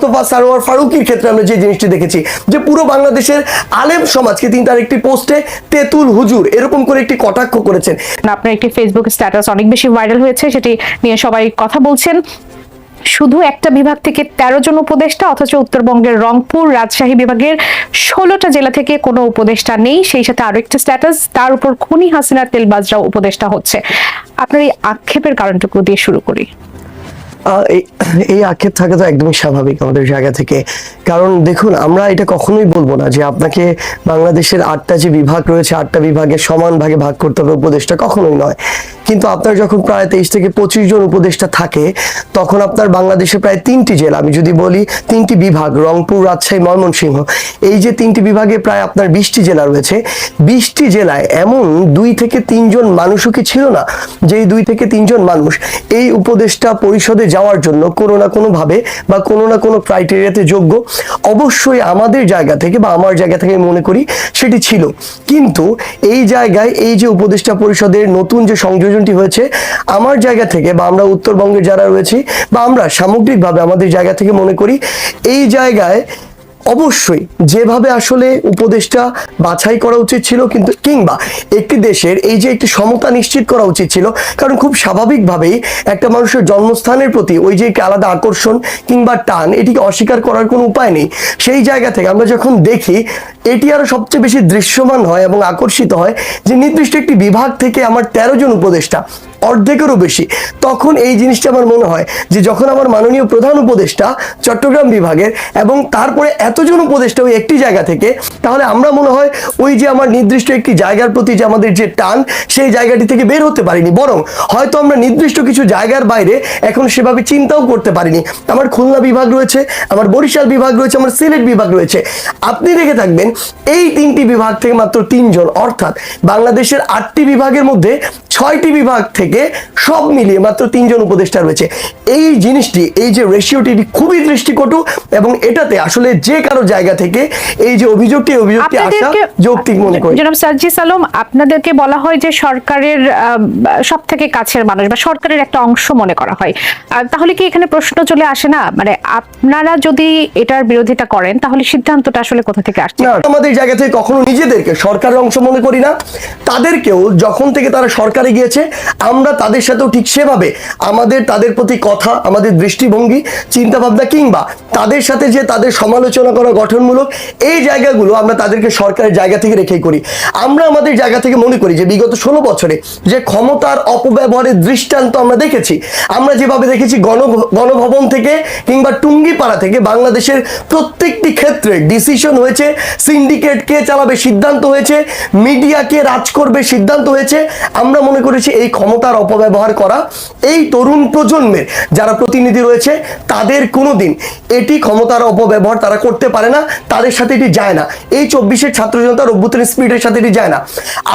মোস্তফা সারোয়ার ফারুকির ক্ষেত্রে আমরা যে জিনিসটি দেখেছি, যে পুরো বাংলাদেশের আলেম সমাজকে তিনি তার একটি পোস্টে তেতুল হুজুর এরকম করে একটি কটাক্ষ করেছেন। আপনার একটি ফেসবুক স্ট্যাটাস অনেক বেশি ভাইরাল হয়েছে, সেটি নিয়ে সবাই কথা বলছেন। শুধু একটা বিভাগ থেকে তেরো জন উপদেষ্টা, অথচ উত্তরবঙ্গের রংপুর রাজশাহী বিভাগের ষোলোটা জেলা থেকে কোনো উপদেষ্টা নেই। সেই সাথে আরও একটা স্ট্যাটাস তার উপর খুনি হাসিনার তেলবাজরাও উপদেষ্টা হচ্ছে। আপনার এই আক্ষেপের কারণটুকু দিয়ে শুরু করি। এই- আক্ষেপ থাকা তো একদমই স্বাভাবিক আমাদের জায়গা থেকে। কারণ দেখুন, আমরা এটা কখনোই বলব না যে আপনাকে বাংলাদেশের আটটা যে বিভাগ রয়েছে, আটটা বিভাগে সমান ভাগে ভাগ করতে হবে উপদেশটা কখনোই নয়। কিন্তু আপনার যখন প্রায় তেইশ থেকে পঁচিশ জন উপদেষ্টা থাকে, তখন আপনার বাংলাদেশে প্রায় তিনটি জেলা, আমি যদি বলি তিনটি বিভাগ, রংপুর, রাজশাহী, ময়মনসিংহ, এই যে তিনটি বিভাগে প্রায় আপনার বিশটি জেলা রয়েছে, বিশটি জেলায় এমন দুই থেকে তিনজন মানুষও কি ছিল না? যে দুই থেকে তিনজন মানুষ, এই উপদেষ্টা পরিষদে যাওয়ার জন্য কোনো না কোনোভাবে বা কোনো না কোনো ক্রাইটেরিয়াতে যোগ্য, অবশ্যই আমাদের জায়গা থেকে বা আমার জায়গা থেকে মনে করি সেটি ছিল। কিন্তু এই জায়গায় এই যে উপদেষ্টা পরিষদের নতুন যে সংযোজনটি হয়েছে, আমার জায়গা থেকে বা আমরা উত্তরবঙ্গে যারা রয়েছি বা আমরা সামগ্রিকভাবে আমাদের জায়গা থেকে মনে করি, এই জায়গায় অবশ্যই যেভাবে আসলে উপদেশটা বাছাই করা উচিত ছিল, কিন্তু কিংবা একটি দেশের এই যে একটি সমতা নিশ্চিত করা উচিত ছিল, কারণ খুব স্বাভাবিকভাবেই একটা মানুষের জন্মস্থানের প্রতি ওই যে একটি আলাদা আকর্ষণ কিংবা টান, এটিকে অস্বীকার করার কোনো উপায় নেই। সেই জায়গা থেকে আমরা যখন দেখি, এটি আরও সবচেয়ে বেশি দৃশ্যমান হয় এবং আকর্ষিত হয় যে নির্দিষ্ট একটি বিভাগ থেকে আমার তেরো জন উপদেষ্টা অর্ধেকেরও বেশি। তখন এই জিনিসটা আমার মনে হয় যে যখন আমার মাননীয় প্রধান উপদেষ্টা চট্টগ্রাম বিভাগের এবং তারপরে এতজন উপদেষ্টা ওই একটি জায়গা থেকে, তাহলে আমরা মনে হয় ওই যে আমার নির্দিষ্ট একটি জায়গার প্রতি যে আমাদের যে টান, সেই জায়গাটি থেকে বের হতে পারিনি। বরং হয়তো আমরা নির্দিষ্ট কিছু জায়গার বাইরে এখন সেভাবে চিন্তাও করতে পারিনি। আমার খুলনা বিভাগ রয়েছে, আমার বরিশাল বিভাগ রয়েছে, আমার সিলেট বিভাগ রয়েছে। আপনি দেখে থাকবেন, এই তিনটি বিভাগ থেকে মাত্র তিনজন, অর্থাৎ বাংলাদেশের আটটি বিভাগের মধ্যে ছয়টি বিভাগ থেকে সব মিলিয়ে মাত্র তিনজন উপদেষ্টা রয়েছে। এই জিনিসটি এই যে রেশিওটি খুবই দৃষ্টিকটু এবং এটাতে আসলে যে কারও জায়গা থেকে এই যে অভিযোগটি অভিযোগটি আসা যৌক্তিক মনে করি। জনাব সার্জিস আলম আপনাদেরকে বলা হয় যে সরকারের সব থেকে কাছের মানুষ বা সরকারের একটা অংশ মনে করা হয়। তাহলে কি এখানে প্রশ্ন চলে আসে না? মানে আপনারা যদি এটার বিরোধিতা করেন তাহলে সিদ্ধান্তটা আসলে কোথা থেকে আসছে? আমাদের জায়গা থেকে কখনো নিজেদেরকে সরকারের অংশ মনে করি না। তাদেরকেও যখন থেকে তারা সরকারে গিয়েছে, আমরা তাদের সাথেও ঠিক সেভাবে আমাদের, তাদের প্রতি কথা, আমাদের দৃষ্টিভঙ্গি চিন্তা ভাবনা কিংবা তাদের সাথে যে তাদের সমালোচনা করা গঠনমূলক, এই জায়গাগুলো আমরা তাদেরকে সরকারের জায়গা থেকে রেখেই করি। আমরা আমাদের জায়গা থেকে মনে করি যে বিগত ষোলো বছরে যে ক্ষমতার অপব্যবহারের দৃষ্টান্ত আমরা দেখেছি, আমরা যেভাবে দেখেছি গণ, গণভবন থেকে কিংবা টুঙ্গিপাড়া থেকে বাংলাদেশের প্রত্যেকটি ক্ষেত্রে ডিসিশন হয়েছে সিন্ডিকেট কে চালাবে সিদ্ধান্ত হয়েছে মিডিয়া কে রাজ করবে সিদ্ধান্ত হয়েছে, আমরা মনে করেছি এই ক্ষমতার অপব্যবহার করা এই তরুণ প্রজন্মের যারা প্রতিনিধি রয়েছে, তাদের কোনোদিন এটি ক্ষমতার অপব্যবহার তারা করতে পারে না, তাদের সাথে এটি যায় না। এই চব্বিশের ছাত্র জনতার অভ্যুত্থান স্পিডের সাথে এটি যায় না।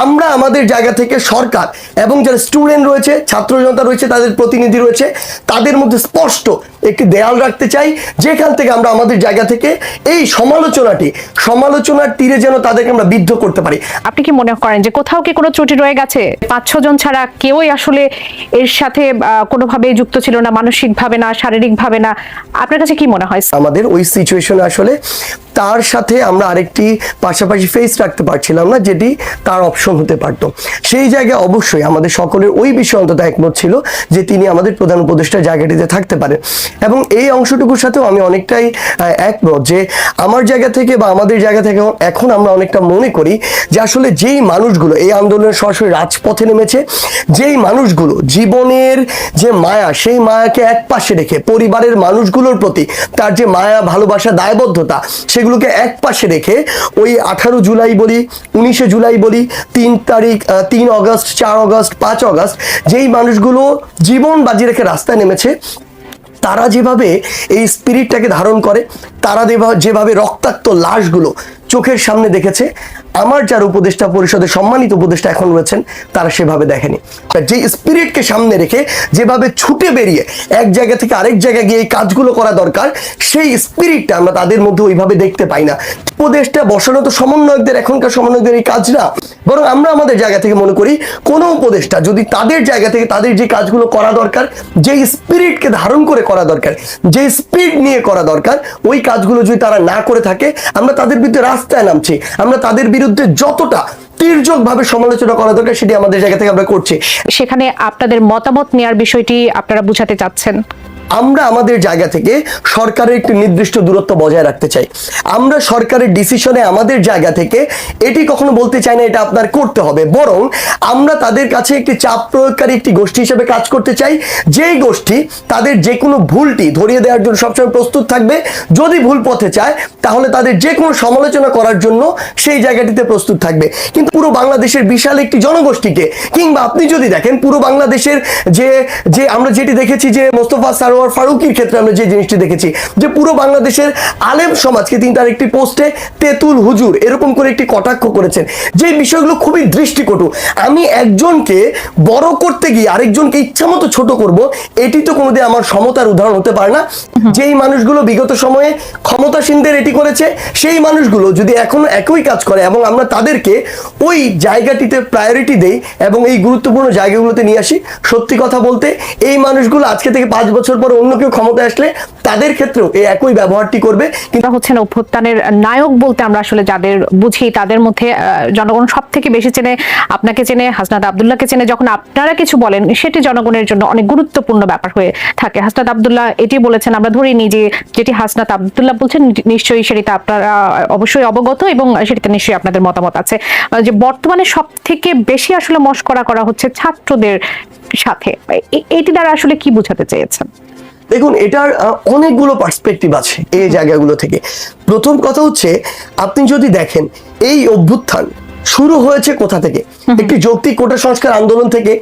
আমরা আমাদের জায়গা থেকে সরকার এবং যারা স্টুডেন্ট রয়েছে, ছাত্র জনতা রয়েছে, তাদের প্রতিনিধি রয়েছে, তাদের মধ্যে স্পষ্ট একটি দেয়াল রাখতে চাই, যেখান থেকে আমরা আমাদের জায়গা থেকে এই সমালোচনাটি, সমালোচনার তীরে যেন তাদেরকে আমরা বিদ্ধ করতে পারি। আপনি কি মনে করেন যে কোথাও কি কোনো ত্রুটি রয়ে গেছে? পাঁচ ছ জন ছাড়া কেউই আসলে এর সাথে কোনোভাবে যুক্ত ছিল না, মানসিকভাবে না, শারীরিকভাবে না। আপনার কাছে কি মনে হয় আমাদের ওই সিচুয়েশনে আসলে তার সাথে আমরা আরেকটি পাশাপাশি ফেস রাখতে পারছিলাম না, যেটি তার অপশন হতে পারত। সেই জায়গায় অবশ্যই আমাদের সকলের ওই বিষয়ে অন্তত একমত ছিল যে তিনি আমাদের প্রধান উপদেষ্টা জায়গাটিতে থাকতে পারেন এবং এই অংশটুকুর সাথেও আমি অনেকটাই একমত যে আমার জায়গা থেকে বা আমাদের জায়গা থেকে এখন আমরা অনেকটা মনে করি যে আসলে যেই মানুষগুলো, এই আন্দোলনের সরাসরি রাজপথে নেমেছে, যেই মানুষগুলো জীবনের যে মায়া, সেই মায়াকে এক পাশে রেখে পরিবারের মানুষগুলোর প্রতি তার যে মায়া, ভালোবাসা, দায়বদ্ধতা সেগুলোকে এক পাশে রেখে ওই আঠারো জুলাই বলি, উনিশে জুলাই বলি, তিন তারিখ তিন অগস্ট, চার অগস্ট, পাঁচ অগস্ট, যেই মানুষগুলো জীবন বাজি রেখে রাস্তায় নেমেছে, তারা যেভাবে এই স্পিরিটটাকে ধারণ করে, তারা যেভা- যেভাবে রক্তাক্ত লাশগুলো চোখের সামনে দেখেছে আমার যার উপদেষ্টা পরিষদের সম্মানিত উপদেষ্টা এখন রয়েছেন, তারা সেভাবে দেখেনি। যে স্পিরিটকে সামনে রেখে যেভাবে ছুটে বেরিয়ে এক জায়গা থেকে আরেক জায়গায় গিয়ে এই কাজগুলো করা দরকার, সেই স্পিরিটটা আমরা তাদের মধ্যে ওইভাবে দেখতে পাই না। উপদেষ্টা বসানো তো সমন্বয়কদের, এখনকার সমন্বয়কদের এই কাজ না। বরং আমরা আমাদের জায়গা থেকে মনে করি, কোনো উপদেষ্টা যদি তাদের জায়গা থেকে তাদের যে কাজগুলো করা দরকার যে স্পিরিটকে ধারণ করে করা দরকার যে স্পিড নিয়ে করা দরকার, ওই কাজগুলো যদি তারা না করে থাকে, আমরা তাদের বিরুদ্ধে রাস্তায় নামছি। আমরা তাদের বিরুদ্ধে যতটা তীর্যকভাবে সমালোচনা করা দরকার সেটি আমাদের জায়গা থেকে আমরা করছি। সেখানে আপনাদের মতামত নেওয়ার বিষয়টি আপনারা বুঝাতে চাচ্ছেন। আমরা আমাদের জায়গা থেকে সরকারের একটি নির্দিষ্ট দূরত্ব বজায় রাখতে চাই। আমরা সরকারের ডিসিশনে আমাদের জায়গা থেকে এটি কখনো বলতে চাই না, এটা আপনার করতে হবে। বরং আমরা তাদের কাছে একটি চাপ প্রয়োগকারী একটি গোষ্ঠী হিসেবে কাজ করতে চাই। যেই গোষ্ঠী তাদের যে কোনো ভুলটি ধরিয়ে দেওয়ার জন্য সবসময় প্রস্তুত থাকবে। যদি ভুল পথে চায়, তাহলে তাদের যে কোনো সমালোচনা করার জন্য সেই জায়গাটিতে প্রস্তুত থাকবে। কিন্তু পুরো বাংলাদেশের বিশাল একটি জনগোষ্ঠীকে, কিংবা আপনি যদি দেখেন পুরো বাংলাদেশের যে যে আমরা যেটি দেখেছি যে মোস্তফা সারোয়ার ফারুকির ক্ষেত্রে আমরা যে জিনিসটি দেখেছি, যে পুরো বাংলাদেশের আলেম সমাজকে তিনি তার একটি পোস্টে তেতুল হুজুর এরকম করে একটি কটাক্ষ করেছেন। যে বিষয়গুলো খুবই দৃষ্টিকটু। আমি একজনকে বড় করতে গিয়ে আরেকজনকে ইচ্ছা মতো ছোট করব, এটি তো কোনোদিন আমার সমতার উদাহরণ হতে পারে না। যেই মানুষগুলো বিগত সময়ে ক্ষমতাসীনদের এটি করেছে, সেই মানুষগুলো যদি এখনও একই কাজ করে এবং আমরা তাদেরকে ওই জায়গাটিতে প্রায়োরিটি দেই এবং এই গুরুত্বপূর্ণ জায়গাগুলোতে নিয়ে আসি, সত্যি কথা বলতে এই মানুষগুলো আজকে থেকে পাঁচ বছর পরে অন্য কেউ ক্ষমতায় আসলে তাদের ক্ষেত্রেও এই একই ব্যবহারটি করবে। কিন্তু হচ্ছেন অভ্যুত্থানের নায়ক বলতে আমরা আসলে যাদের বুঝি তাদের মধ্যে জনগণ সব থেকে বেশি চেনে, আপনাকে চেনে, হাসনাত আবদুল্লাহকে চেনে। যখন আপনারা কিছু বলেন, সেটি জনগণের জন্য অনেক গুরুত্বপূর্ণ ব্যাপার হয়ে থাকে। হাসনাত আবদুল্লাহ এটি বলেছেন, আমরা ধরে নিই যে যেটি হাসনাত আবদুল্লাহ বলছেন, নিশ্চয়ই সেটিতে আপনারা অবশ্যই অবগত এবং সেটিতে নিশ্চয়ই আপনাদের মতামত আছে। যে বর্তমানে সব থেকে বেশি আসলে মস্করা করা হচ্ছে ছাত্রদের সাথে। এটি দ্বারা আসলে কি বোঝাতে চেয়েছেন? দেখুন এটার অনেকগুলো পার্সপেক্টিভ আছে এই জায়গাগুলো থেকে। প্রথম কথা হচ্ছে আপনি যদি দেখেন এই অভ্যুত্থান শুরু হয়েছে কোথা থেকে? একটি যৌক্তিক কোটা সংস্কার আন্দোলন থেকে।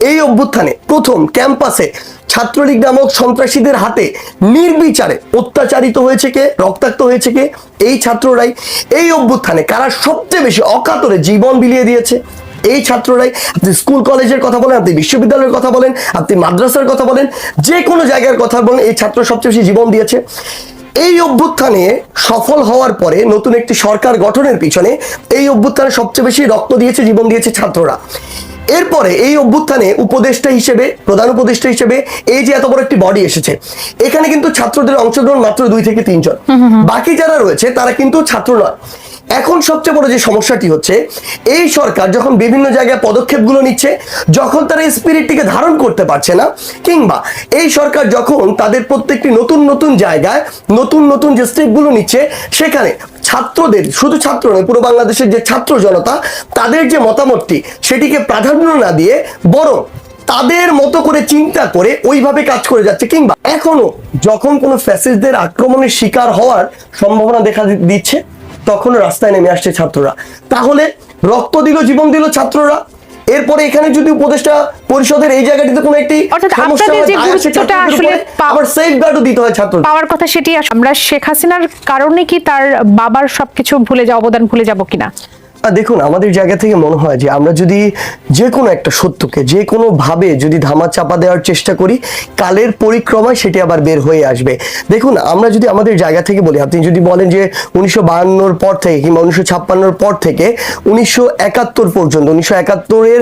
এই অভ্যুত্থানে প্রথম ক্যাম্পাসে ছাত্রলীগ নামক সন্ত্রাসীদের হাতে নির্বিচারে অত্যাচারিত হয়েছে কে? রক্তাক্ত হয়েছে কে? এই ছাত্ররাই। এই অভ্যুত্থানে কারা সবচেয়ে বেশি অকাতরে জীবন বিলিয়ে দিয়েছে? এই ছাত্ররাই আপনি স্কুল কলেজের কথা বলেন আপনি বিশ্ববিদ্যালয়ের কথা বলেন আপনি মাদ্রাসার কথা বলেন যে কোনো জায়গার কথা বলেন এই ছাত্র সবচেয়ে বেশি জীবন দিয়েছে। এই অভ্যুত্থানে সফল হওয়ার পরে নতুন একটি সরকার গঠনের পিছনে এই অভ্যুত্থানে সবচেয়ে বেশি রক্ত দিয়েছে জীবন দিয়েছে ছাত্ররা। এরপরে এই অভ্যুত্থানে উপদেষ্টা হিসেবে প্রধান উপদেষ্টা হিসেবে এই যে এত বড় একটি বডি এসেছে এখানে কিন্তু ছাত্রদের অংশগ্রহণ মাত্র দুই থেকে তিনজন। বাকি যারা রয়েছে তারা কিন্তু ছাত্র নয়। এখন সবচেয়ে বড় যে সমস্যাটি হচ্ছে, এই সরকার যখন বিভিন্ন জায়গায় পদক্ষেপগুলো নিচ্ছে, যখন তারা স্পিরিটটিকে ধারণ করতে পারছে না, কিংবা এই সরকার যখন তাদের প্রত্যেকটি নতুন নতুন জায়গায় নতুন নতুন যে স্টেপগুলো নিচ্ছে, সেখানে ছাত্রদের, শুধু ছাত্র নয়, পুরো বাংলাদেশের যে ছাত্র জনতা, তাদের যে মতামতটি, সেটিকে প্রাধান্য না দিয়ে বরং তাদের মতো করে চিন্তা করে ওইভাবে কাজ করে যাচ্ছে, কিংবা এখনও যখন কোনো ফ্যাসিস্টদের আক্রমণের শিকার হওয়ার সম্ভাবনা দেখা দিচ্ছে তখন রাস্তায় নেমে আসছে ছাত্ররা। তাহলে রক্ত দিল জীবন দিল ছাত্ররা। এরপরে এখানে যদি উপদেষ্টা পরিষদের এই জায়গাটিতে কোনো একটি আবার দিতে হয় ছাত্র পাওয়ার কথা সেটি আস- আমরা শেখ হাসিনার কারণে কি তার বাবার সবকিছু ভুলে যাওয়া অবদান ভুলে যাব কিনা? দেখুন, আমাদের জায়গা থেকে মনে হয় যে আমরা যদি যে কোনো একটা সত্যকে যে কোনো ভাবে যদি ধামা চাপা দেওয়ার চেষ্টা করি, কালের পরিক্রমায় সেটি আবার বের হয়ে আসবে। দেখুন, আমরা যদি আমাদের জায়গা থেকে বলি, আপনি যদি বলেন যে উনিশশো বাহান্নর পর থেকে কিংবা উনিশশো ছাপ্পান্নর পর থেকে উনিশশো একাত্তর পর্যন্ত, উনিশশো একাত্তরের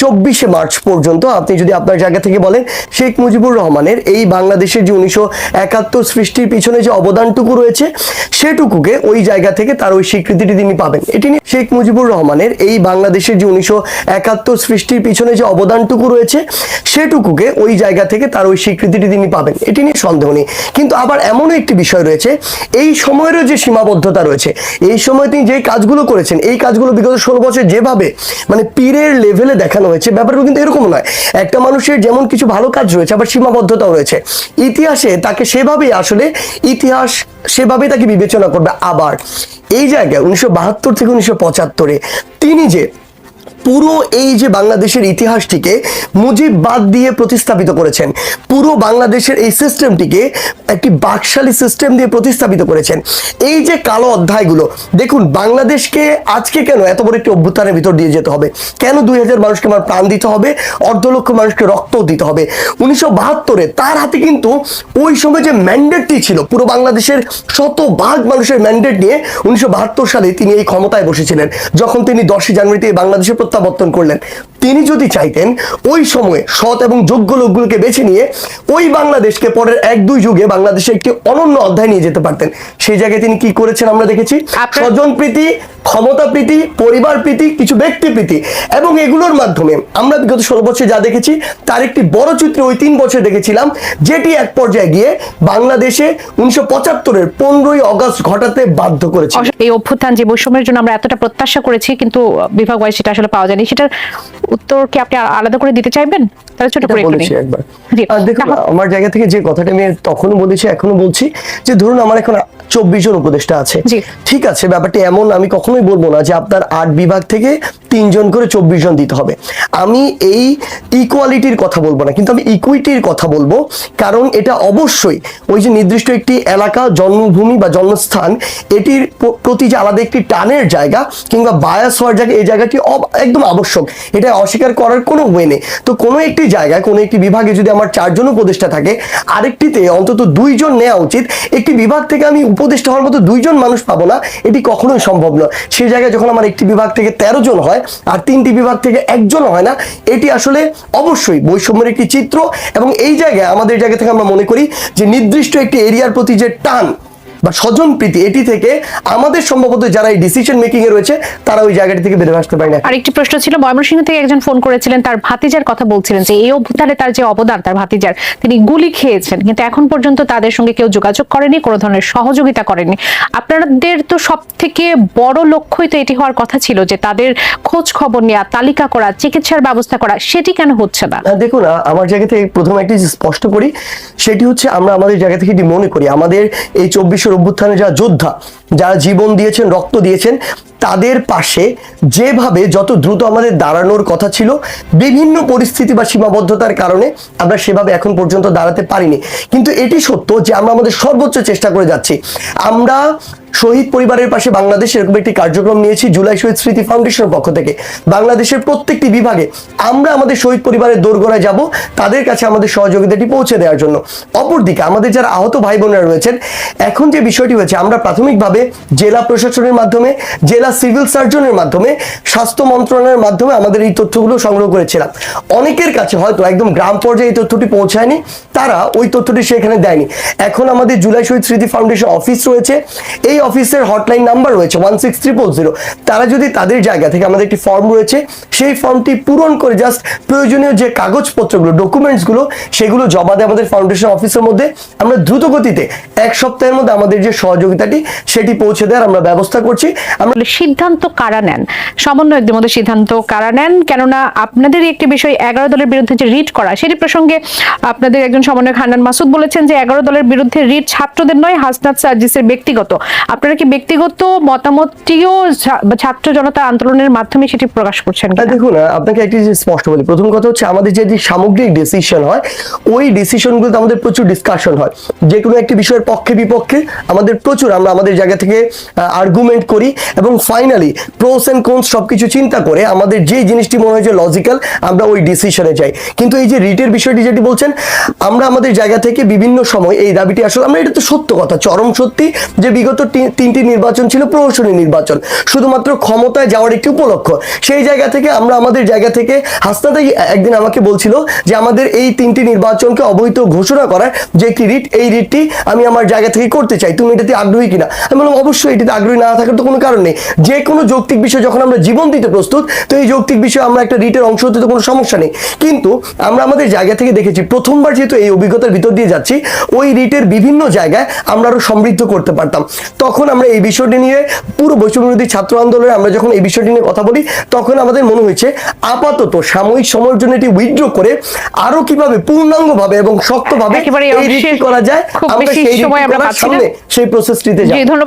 চব্বিশে মার্চ পর্যন্ত আপনি যদি আপনার জায়গা থেকে বলেন, শেখ মুজিবুর রহমানের এই বাংলাদেশের যে উনিশশো একাত্তর সৃষ্টির পিছনে যে অবদানটুকু রয়েছে, সেটুকুকে ওই জায়গা থেকে তার ওই স্বীকৃতিটি তিনি পাবেন। এটি নিয়ে শেখ মুজিবুর রহমানের এই বাংলাদেশের যে উনিশশো একাত্তর সৃষ্টির পিছনে যে অবদানটুকু রয়েছে, সেটুকুকে ওই জায়গা থেকে তার ওই স্বীকৃতিটি তিনি পাবেন। এটি নিয়ে সন্দেহ নেই। কিন্তু আবার এমনও একটি বিষয় রয়েছে, এই সময়েরও যে সীমাবদ্ধতা রয়েছে, এই সময় তিনি যে কাজগুলো করেছেন, এই কাজগুলো বিগত ষোলো বছর যেভাবে মানে পীরের লেভেলে দেখানো হয়েছে ব্যাপারটা কিন্তু এরকম নয়। একটা মানুষের যেমন কিছু ভালো কাজ রয়েছে, আবার সীমাবদ্ধতাও রয়েছে। ইতিহাসে তাকে সেভাবেই আসলে ইতিহাস সেভাবেই তাকে বিবেচনা করবে আবার। এই জায়গায় উনিশশো বাহাত্তর থেকে উনিশশো পঁচাত্তরে তিনি যে পুরো এই যে বাংলাদেশের ইতিহাসটিকে মুজিব বাদ দিয়ে প্রতিস্থাপিত করেছেন। পুরো বাংলাদেশের এই সিস্টেমটিকে একটি বাকশালী সিস্টেম দিয়ে প্রতিস্থাপিত করেছেন। এই যে কালো অধ্যায়গুলো, দেখুন বাংলাদেশকে আজকে কেন এত বড় একটি অভ্যুত্থানের ভিতর দিয়ে যেতে হবে? কেন দুই হাজার মানুষকে আমার প্রাণ দিতে হবে? অর্ধ লক্ষ মানুষকে রক্ত দিতে হবে। উনিশশো বাহাত্তরে তার হাতে কিন্তু ওই সময় যে ম্যান্ডেটটি ছিল, পুরো বাংলাদেশের শত ভাগ মানুষের ম্যান্ডেট নিয়ে উনিশশো বাহাত্তর সালে তিনি এই ক্ষমতায় বসেছিলেন। যখন তিনি দশই জানুয়ারিতে বাংলাদেশে প্রত্যাবর্তন করলেন। তিনি যদি চাইতেন ওই সময়ে সৎ এবং যোগ্য লোকগুলোকে বেছে নিয়ে ওই বাংলাদেশকে পরের এক দুই যুগে বাংলাদেশে একটি অনন্য অধ্যায় নিয়ে যেতে পারতেন। সেই জায়গায় তিনি কি করেছেন আমরা দেখেছি? স্বজন প্রীতি ক্ষমতা প্রীতি পরিবার প্রীতি কিছু ব্যক্তি প্রীতি এবং এগুলোর মাধ্যমে আমরা বিগত ষোলো বছর যা দেখেছি তার একটি বড় চিত্র ওই তিন বছর দেখেছিলাম যেটি এক পর্যায়ে গিয়ে বাংলাদেশে উনিশশো পঁচাত্তরের পনেরোই অগস্ট ঘটাতে বাধ্য করেছে এই অভ্যুত্থান যে বৈষম্যের জন্য আমরা এতটা প্রত্যাশা করেছি কিন্তু বিভাগ ওয়াইজ সেটা আসলে পাওয়া যায়নি। সেটার উত্তর কি আপনি আলাদা করে দিতে চাইবেন? তাহলে ছোট করে বলছি একবার। দেখুন আমার জায়গা থেকে যে কথাটা আমি তখন বলেছি এখনও বলছি যে ধরুন আমার এখন চব্বিশ জন উপদেষ্টা আছে। ঠিক আছে ব্যাপারটি এমন আমি কখনোই বলব না যে আপনার আট বিভাগ থেকে তিনজন করে চব্বিশ জন দিতে হবে। আমি এই ইকুয়ালিটির কথা বলব না কিন্তু আমি ইকুইটির কথা বলব কারণ এটা অবশ্যই ওই যে নির্দিষ্ট একটি এলাকা জন্মভূমি বা জন্মস্থান এটির প্রতি যে আলাদা একটি টানের জায়গা কিংবা বায়াস হওয়ার জায়গা এই জায়গাটি একদম আবশ্যক। এটা অস্বীকার করার কোনো ওয়ে নেই। তো কোনো একটি জায়গায় কোনো একটি বিভাগে যদি আমার চারজন উপদেষ্টা থাকে আরেকটিতে অন্তত দুইজন নেওয়া উচিত। একটি বিভাগ থেকে আমি উপদেষ্টা হওয়ার মতো দুইজন মানুষ পাবো না, এটি কখনোই সম্ভব নয়। সেই জায়গায় যখন আমার একটি বিভাগ থেকে তেরো জন হয়, আর তিনটি বিভাগ থেকে একজন হয় না, এটি আসলে অবশ্যই বৈষম্যের একটি চিত্র। এবং এই জায়গায়, আমাদের জায়গা থেকে আমরা মনে করি যে নির্দিষ্ট একটি এরিয়ার প্রতি যে টান বা স্বজন প্রীতি এটি থেকে আমাদের সম্ভবত যারা এই ডিসিশন মেকিং এ রয়েছে তারা ওই জায়গাটি থেকে বেরোয় আসতে পারে না। আরেকটি প্রশ্ন ছিল ময়মনসিংহ থেকে একজন ফোন করেছিলেন তার ভাতিজার কথা বলছিলেন যে এই অভ্যুত্থানে তার যে অবদান তার ভাতিজার তিনি গুলি খেয়েছেন কিন্তু এখন পর্যন্ত তাদের সঙ্গে কেউ যোগাযোগ করেনি কোনো ধরনের সহযোগিতা করেনি। আপনাদের তো সব থেকে বড় লক্ষ্যই তো এটি হওয়ার কথা ছিল যে তাদের খোঁজ খবর নেওয়া তালিকা করা চিকিৎসার ব্যবস্থা করা সেটি কেন হচ্ছে না? দেখুন আহ, আমার জায়গা থেকে প্রথমে একটি স্পষ্ট করি সেটি হচ্ছে আমরা আমাদের জায়গা থেকে এটি মনে করি। আমাদের এই চব্বিশের অভ্যুত্থানে যারা যোদ্ধা যারা জীবন দিয়েছেন, রক্ত দিয়েছেন, তাদের পাশে যেভাবে যত দ্রুত আমাদের দাঁড়ানোর কথা ছিল, বিভিন্ন পরিস্থিতি বা সীমাবদ্ধতার কারণে আমরা সেভাবে এখন পর্যন্ত দাঁড়াতে পারিনি। কিন্তু এটি সত্য যে আমরা আমাদের সর্বোচ্চ চেষ্টা করে যাচ্ছি। আমরা শহীদ পরিবারের পাশে বাংলাদেশ এরকম একটি কার্যক্রম নিয়েছি, জুলাই শহীদ স্মৃতি ফাউন্ডেশনের পক্ষ থেকে। বাংলাদেশের প্রত্যেকটি বিভাগে আমরা আমাদের শহীদ পরিবারের দোরগোড়ায় যাব, তাদের কাছে আমাদের সহযোগিতাটি পৌঁছে দেওয়ার জন্য। অপরদিকে আমাদের যারা আহত ভাই বোনেরা রয়েছেন, এখন যে বিষয়টি হয়েছে, আমরা প্রাথমিকভাবে জেলা প্রশাসনের মাধ্যমে, জেলা সিভিল সার্জনের মাধ্যমে, স্বাস্থ্য মন্ত্রণালয়ের মাধ্যমে আমাদের এই তথ্যগুলো সংগ্রহ করেছিলাম। অনেকের কাছে হয়তো একদম গ্রাম পর্যায়ে এই তথ্যটি পৌঁছায়নি, তারা ওই তথ্যটি সেখানে দেয়নি। এখন আমাদের জুলাই শহীদ স্মৃতি ফাউন্ডেশন অফিস রয়েছে, এই অফিসের হটলাইন নাম্বার রয়েছে ওয়ান সিক্স ট্রিপল জিরো তারা যদি তাদের জায়গা থেকে আমাদের একটি ফর্ম রয়েছে, সেই ফর্মটি পূরণ করে জাস্ট প্রয়োজনীয় যে কাগজপত্রগুলো, ডকুমেন্টসগুলো, সেগুলো জমা দেয় আমাদের ফাউন্ডেশন অফিসের মধ্যে। আমরা দ্রুত গতিতে এক সপ্তাহের মধ্যে আমাদের যে সহযোগিতাটি, সেটি পৌঁছে দেওয়ার আমরা ব্যবস্থা করছি। আমরা সিদ্ধান্ত কারা নেন? সমন্বয়কদের মধ্যে সিদ্ধান্ত কারা নেন? কেননা আপনাদের একটি বিষয় এগারো দলের বিরুদ্ধে যে রিট করা সেটি প্রসঙ্গে আপনাদের একজন সমন্বয়ক হান্নান মাসুদ বলেছেন যে এগারো দলের বিরুদ্ধে রিট ছাত্রদের নয় হাসনাত সার্জিসের ব্যক্তিগত। আপনারা কি ব্যক্তিগত মতামতটিও ছাত্র জনতা আন্দোলনের মাধ্যমে সেটি প্রকাশ করছেন দেখুন আপনাকে একটি স্পষ্ট বলি। প্রথম কথা হচ্ছে আমাদের যে যে সামগ্রিক ডিসিশন হয় ওই ডিসিশনগুলোতে আমাদের প্রচুর ডিসকাশন হয়। যে কোনো একটি বিষয়ের পক্ষে বিপক্ষে আমাদের প্রচুর আমরা আমাদের জায়গা থেকে আর্গুমেন্ট করি এবং ফাইনালি প্রোস এন্ড কোনস সবকিছু চিন্তা করে আমাদের যে জিনিসটি মনে হয় যে লজিক্যাল আমরা ওই ডিসিশনে যাই। কিন্তু এই যে রিটের বিষয়টি যেটি বলছেন, আমরা আমাদের জায়গা থেকে বিভিন্ন সময় এই দাবিটি আসলে, আমরা এটা তো সত্য কথা, চরম সত্যি যে বিগত তিনটি নির্বাচন ছিল প্রহসনী নির্বাচন, শুধুমাত্র ক্ষমতায় যাওয়ার একটি উপলক্ষ। সেই জায়গা থেকে আমরা আমাদের জায়গা থেকে হাসনাতাই একদিন আমাকে বলছিল যে আমাদের এই তিনটি নির্বাচনকে অবৈধ ঘোষণা করার যে একটি রিট এই রিটটি আমি আমার জায়গা থেকে করতে চাই, তুমি এটাতে আগ্রহী কিনা? আমি বললাম অবশ্যই এটিতে আগ্রহী না থাকার তো কোনো কারণ নেই। যে কোনো যৌক্তিক বিষয় যখন আমরা জীবন দিতে প্রস্তুত তো এই যৌক্তিক বিষয়ে আমরা একটা রিটের অংশ হতে তো কোনো সমস্যা নেই। কিন্তু আমরা আমাদের জায়গা থেকে দেখেছি প্রথমবার যেহেতু এই অভিজ্ঞতার ভিতর দিয়ে যাচ্ছি ওই রিটের বিভিন্ন জায়গায় আমরা আরও সমৃদ্ধ করতে পারতাম। তখন আমরা এই বিষয়টি নিয়ে পুরো বৈষম্যবিরোধী ছাত্র আন্দোলনে আমরা যখন এই বিষয়টি নিয়ে কথা বলি তখন আমাদের মনে হয়েছে আপাতত সাময়িক সময়ের জন্য এটি উইথড্র করে আরও কীভাবে পূর্ণাঙ্গভাবে এবং শক্তভাবে এই করা যায় আমরা সেই সময় আমরা। সামনে সেই প্রসেসটিতে যাই ধন্যবাদ।